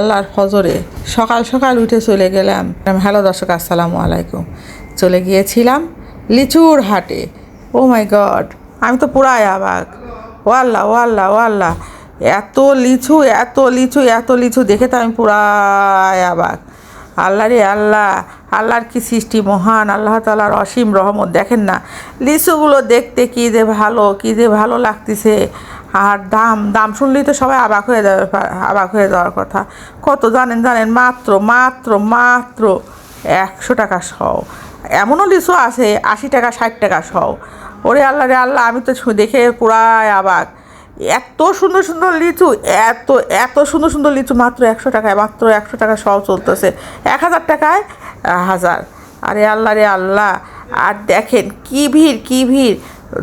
আল্লাহর ফজরে সকাল সকাল উঠে চলে গেলাম। হ্যালো দর্শক, আসসালামু আলাইকুম। চলে গিয়েছিলাম লিচুর হাটে। ও মাই গড আমি তো পুরাই অবাক। ও আল্লাহ ও আল্লাহ ও আল্লাহ। এত লিচু এত লিচু এত লিচু দেখে তো আমি পুরাই অবাক। আল্লাহ রে আল্লাহ, আল্লাহর কি সৃষ্টি মহান, আল্লাহ তালার অসীম রহমত। দেখেন না, লিচুগুলো দেখতে কী যে ভালো, কী যে ভালো লাগতেছে। আর দাম দাম শুনলেই তো সবাই অবাক হয়ে যাবে, অবাক হয়ে যাওয়ার কথা। কত জানেন জানেন, মাত্র মাত্র মাত্র একশো টাকা সহ এমনও লিচু আছে, আশি টাকা, ষাট টাকা সহ ওরে আল্লাহ রে আল্লাহ, আমি তো দেখে পুরাই অবাক। এত সুন্দর সুন্দর লিচু, এত এত সুন্দর সুন্দর লিচু, মাত্র একশো টাকায়, মাত্র একশো টাকা সহ চলতেছে। এক হাজার টাকায় হাজার। আরে আল্লাহ রে আল্লাহ, আর দেখেন কি ভিড় কি ভিড়।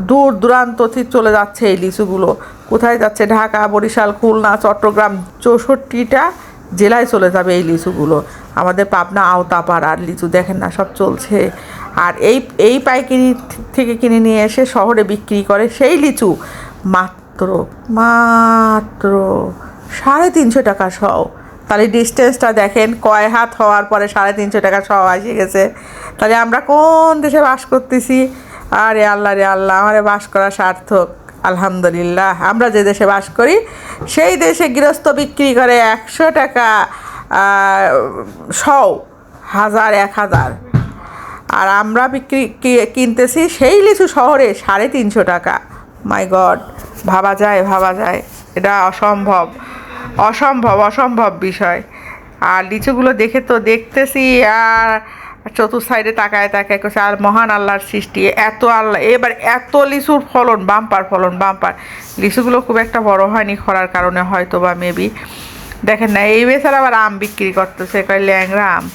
দূর দূরান্ত চলে যাচ্ছে এই লিচুগুলো। কোথায় যাচ্ছে? ঢাকা, বরিশাল, খুলনা, চট্টগ্রাম, চৌষট্টিটা জেলায় চলে যাবে এই লিচুগুলো। আমাদের পাবনা আওতাপাড়ার লিচু দেখেন না, সব চলছে। আর এই এই পাইকারি থেকে কিনে নিয়ে এসে শহরে বিক্রি করে সেই লিচু মাত্র মাত্র সাড়ে তিনশো টাকা সহ। তাহলে ডিস্টেন্সটা দেখেন, কয় হাত হওয়ার পরে সাড়ে তিনশো টাকা সহ আসে গেছে। তাহলে আমরা কোন দেশে বাস করতেছি? আরে আল্লাহ রে আল্লাহ, আমারে বাস করা সার্থক, আলহামদুলিল্লাহ। আমরা যে দেশে বাস করি, সেই দেশে গৃহস্থ বিক্রি করে একশো টাকা সও, হাজার, এক হাজার। আর আমরা বিক্রি কিনতেছি সেই লিচু শহরে সাড়ে তিনশো টাকা। মাই গড, ভাবা যায় ভাবা যায়। এটা অসম্ভব অসম্ভব অসম্ভব বিষয়। আর লিচুগুলো দেখে তো দেখতেছি, আর চতুর সাইডে তাকায় তাকায় করছে আর মহান আল্লাহর সৃষ্টি, এত আল্লাহ এবার এত লিচুর ফলন, বাম্পার ফলন, বাম্পার। লিচুগুলো খুব একটা বড় হয়নি খরার কারণে হয়তো বা মেবি দেখেন না, এই বেচারা আবার আম বিক্রি করতেছে, কয় ল্যাংরা আম।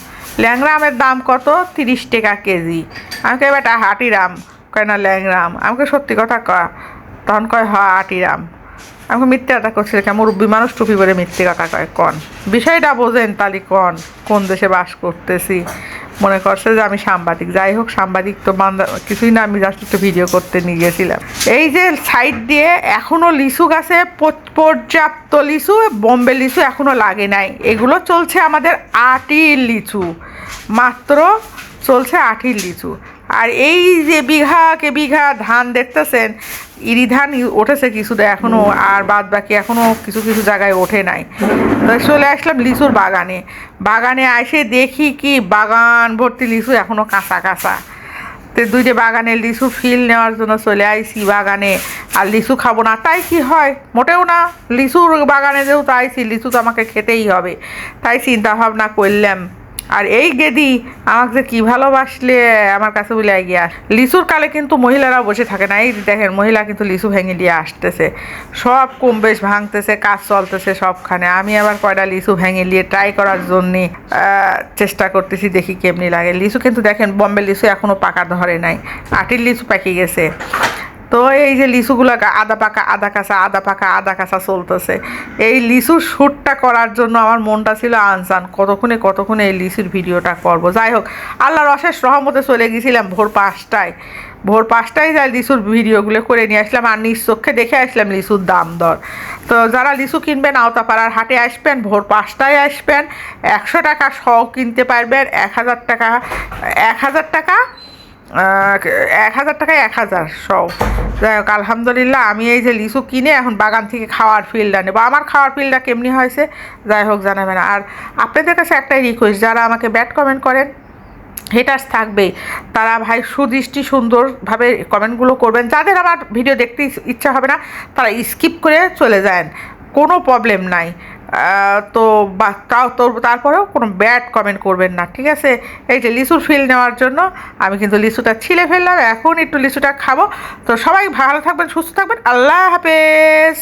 ল্যাংরা আমের দাম কত? তিরিশ টাকা কেজি। আমাকে এবার হাটির আম। কয়, না ল্যাংরা আম। আমাকে সত্যি কথা কয় তখন কয় হ হাটির আম। আমাকে মিথ্যে কথা করছিল কেমন মুরব্বী মানুষ টুপি করে মিথ্যে কথা কয়, কন? বিষয়টা বোঝেন তালি কন, কোন দেশে বাস করতেছি। মনে করছে যে আমি সাংবাদিক। যাই হোক, সাংবাদিক তো বান্দা কিছুই না, আমি জাস্ট একটু ভিডিও করতে নিয়ে গেছিলাম। এই যে সাইড দিয়ে এখনও লিচু গাছে পর্যাপ্ত লিচু, বোম্বে লিচু এখনও লাগে নাই। এগুলো চলছে আমাদের আটির লিচু। মাত্র চলছে আটির লিচু। আর এই যে বিঘাকে বিঘা ধান দেখতেছেন ইরি ধান ই- উঠেছে কিছুটা এখনও আর বাদ বাকি এখনও কিছু কিছু জায়গায় ওঠে নাই। তো চলে আসলাম লিচুর বাগানে। বাগানে এসে দেখি কি বাগান ভর্তি লিচু এখনও কাঁচা কাঁচা। তো দুইটা বাগানে লিচু ফিল নেওয়ার জন্য চলে আইসি বাগানে। আর লিচু খাব না, তাই কি হয়? মোটেও না, লিচুর বাগানে যেহেতু আইসি লিচু তো আমাকে খেতেই হবে। তাই চিন্তা ভাবনা করলাম। আর এই গেদি আমাকে কী ভালোবাসলে আমার কাছে বলে গিয়া। লিচুর কালে কিন্তু মহিলারা বসে থাকে না। এই দেখেন, মহিলা কিন্তু লিচু ভেঙে দিয়ে আসতেছে। সব কম বেশ ভাঙতেছে, কাজ চলতেছে সবখানে। আমি আবার কয়টা লিচু ভেঙে দিয়ে ট্রাই করার জন্যে চেষ্টা করতেছি দেখি কেমনি লাগে। লিচু কিন্তু দেখেন বম্বে লিচু এখনও পাকা ধরে নাই। আটির লিচু পাকি গেছে। তো এই যে লিচুগুলো আদা পাকা, আদা কাঁচা, আদা পাকা, আদা কাঁচা চলতেছে। এই লিচুর শ্যুটটা করার জন্য আমার মনটা ছিল আনসান। কতক্ষণে কতক্ষণে এই লিচুর ভিডিওটা করব? যাই হোক, আল্লাহর অশেষ রহমতে চলে গেছিলাম ভোর পাঁচটায়। ভোর পাঁচটায় যাই লিচুর ভিডিওগুলো করে নিয়ে আসলাম আর নিজ চোখে দেখে আসলাম লিচুর দাম দর। তো যারা লিচু কিনবেন আওতাপাড়ার হাটে আসবেন, ভোর পাঁচটায় আসবেন, একশো টাকা শ কিনতে পারবেন, এক হাজার টাকা, এক হাজার টাকা এক হাজার টাকায় এক হাজার সব। যাই হোক, আলহামদুলিল্লাহ, আমি এই যে লিচু কিনে এখন বাগান থেকে খাওয়ার ফিল্ডটা নেব। আমার খাওয়ার ফিল্ডটা কেমনি হয়েছে? যাই হোক, জানাবেন। আর আপনাদের কাছে একটাই রিকোয়েস্ট যারা আমাকে ব্যাড কমেন্ট করেন হেটার্স থাকবে তারা ভাই সুদৃষ্টি সুন্দরভাবে কমেন্টগুলো করবেন। যাদের আমার ভিডিও দেখতে ইচ্ছা হবে না, তারা স্কিপ করে চলে যান। কোনো প্রবলেম নাই। তো বা তাও তো তারপরেও কোনো ব্যাড কমেন্ট করবেন না, ঠিক আছে? এই যে লিচুর ফিল নেওয়ার জন্য আমি কিন্তু লিচুটা ছিলে ফেললাম, এখন একটু লিচুটা খাব। তো সবাই ভালো থাকবেন, সুস্থ থাকবেন, আল্লাহ হাফেজ!